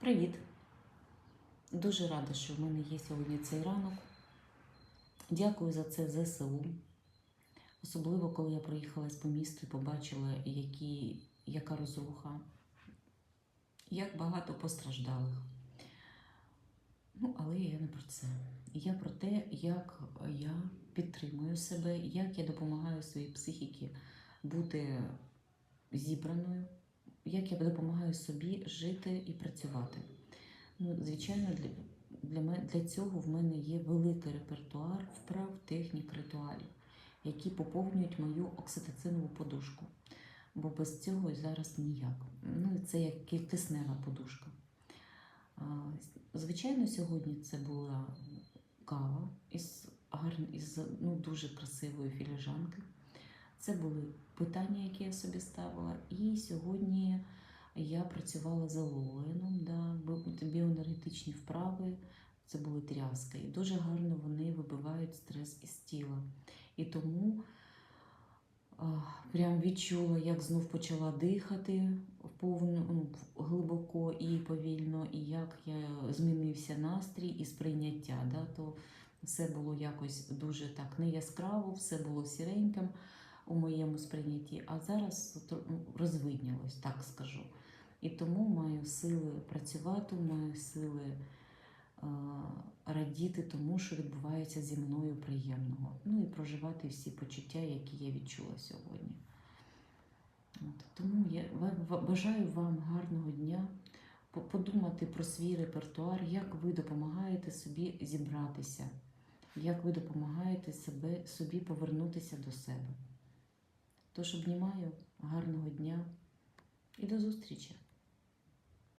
Привіт! Дуже рада, що в мене є сьогодні цей ранок. Дякую за це ЗСУ. Особливо, коли я проїхалась по місту і побачила, які, яка розруха, як багато постраждалих. Ну, але я не про це. Я про те, як я підтримую себе, як я допомагаю своїй психіці бути зібраною, як я допомагаю собі жити і працювати. Ну, звичайно, для, для, мене, для цього в мене є великий репертуар вправ, технік, ритуалів, які поповнюють мою окситоцинову подушку. Бо без цього зараз ніяк. Ну, це як ки- киснева подушка. Звичайно, сьогодні це була кава із, із ну, дуже красивої філіжанки. Це були питання, які я собі ставила. І сьогодні я працювала з алоеном, да, біоенергетичні вправи. Це були тряски. І дуже гарно вони вибивають стрес із тіла. І тому а, прям відчула, як знов почала дихати повно, ну, глибоко і повільно, і як я змінився настрій і сприйняття. Да, то все було якось дуже так не яскраво, все було сіреньким у моєму сприйнятті, а зараз розвиднялось, так скажу. І тому маю сили працювати, маю сили е, радіти тому, що відбувається зі мною приємного. Ну і проживати всі почуття, які я відчула сьогодні. От, тому я бажаю вам гарного дня, подумати про свій репертуар, як ви допомагаєте собі зібратися, як ви допомагаєте себе, собі повернутися до себе. Тож обнімаю, гарного дня і до зустрічі!